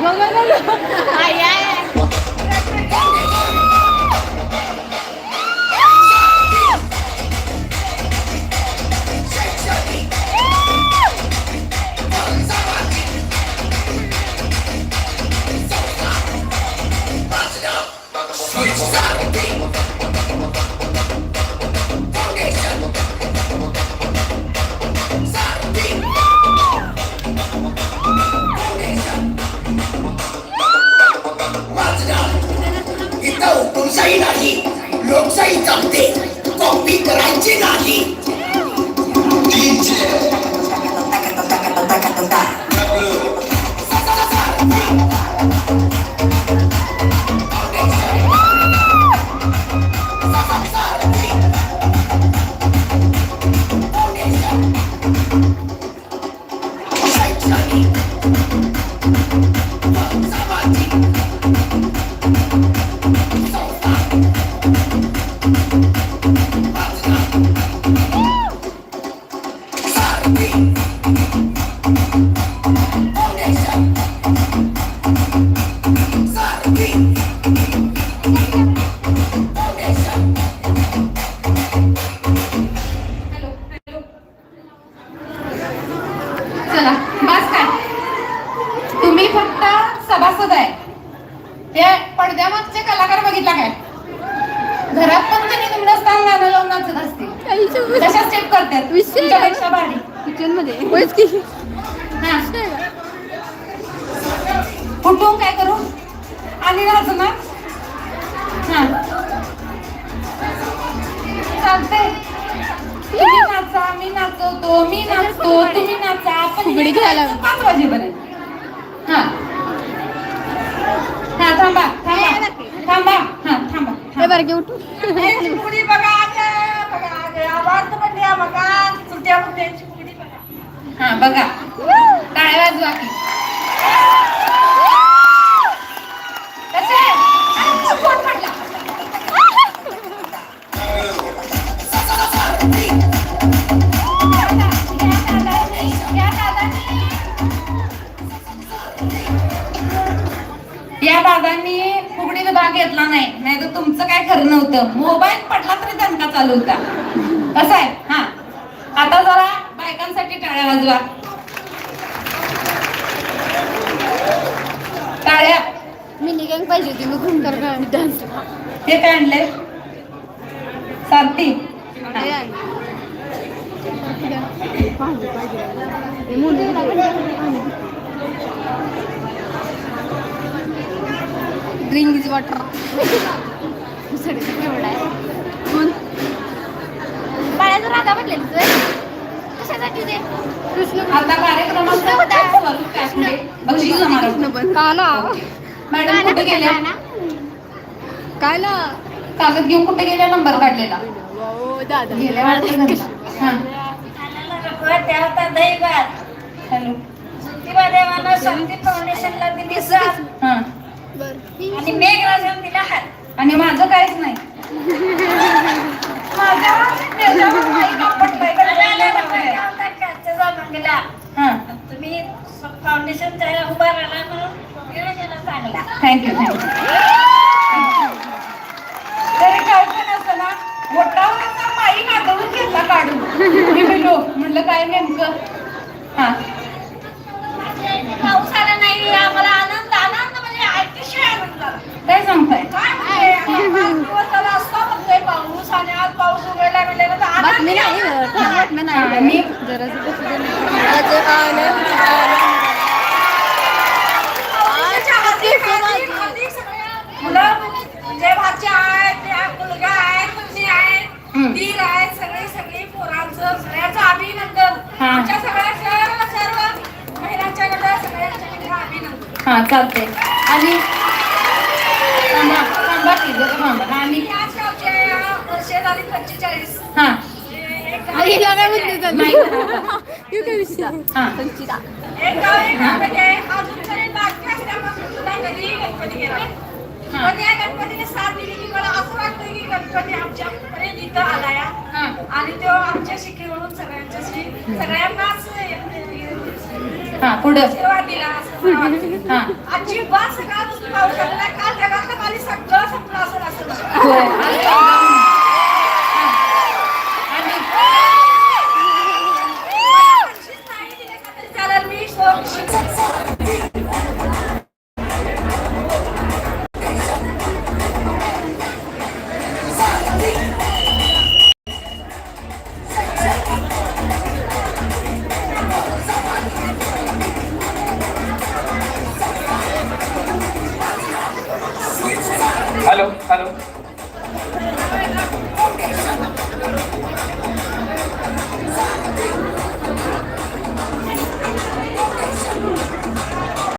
não, não, não, não. Ai, ai. Stop! हुकुमशाही नाही लोकशाही जमते कॉपी करायची नाही चला असतील कशा स्टेप करतात. विषय तुमच्यापेक्षा भारी. किचनमध्ये होयच की. हा. कुठून काय करू? आणि राहतो ना? हा. चालते तुम्ही नाचा मी नाचवतो मी नाचतो तुम्ही नाचा आपण फुगडी पाच वाजेपर्यंत. हा. हा थांबा थांबा. थांबा. हा थांबा. हे बरं घे उठू बघा ग, बघा ग. आवाज तर पण द्या बघा सुट्या मुद्द्यांची फुगडी बघा. हा टाळ्या वाजवा की. या दादांनी या दादांनी भाग घेतला नाही. नाही तर तुमचं काय खरं नव्हतं. मोबाईल पडला तरी दणका चालू होता. कसं आहे? हा. आता जरा बायकांसाठी टाळ्या वाजवा. टाळ्या. मिनी गँग पाहिजे होती मग घुम कर डान्स हे काय हा. ड्रिंक इज वॉटर एवढा आहे. राधा कृष्ण आता कार्यक्रमाचं काय काय काला मॅडम कुठे गेल्या? काला कागद घेऊन कुठे गेल्या? नंबर काढलेला. गेल्या घरी. हा. हॅलो. देवानं शक्ती फाउंडेशनला दिली साथ हा आणि मेघराजानं दिला हात. आणि माझं काहीच नाही माझ्या त्याच्यावर काही काम पडलंय का नाही पडलंय? हा तुम्ही फाउंडेशन उभा राहिला म्हणून चांगला. थँक्यू थँक्यू तरी काय पण असं ना बोटावर माई काढून घेतला काढून. मी काय नेमकं? हा. पाऊस आला नाही आम्हाला आनंद आनंद म्हणजे अतिशय आनंद काय सांगताय? पाऊस आणि आज पाऊस उघडला म्हणलेलं तर आनंद नाही हा, नाही जरा इथं आलाय हा. आणि तो आमच्याशी खेळून सगळ्यांच्याशी सगळ्यांनाच हा पुढं. दिला. हा अजिबात सकाळपासून पाऊस पडला काल जगातलं पाणी सगळं संपलं असं. होय. Halo, halo.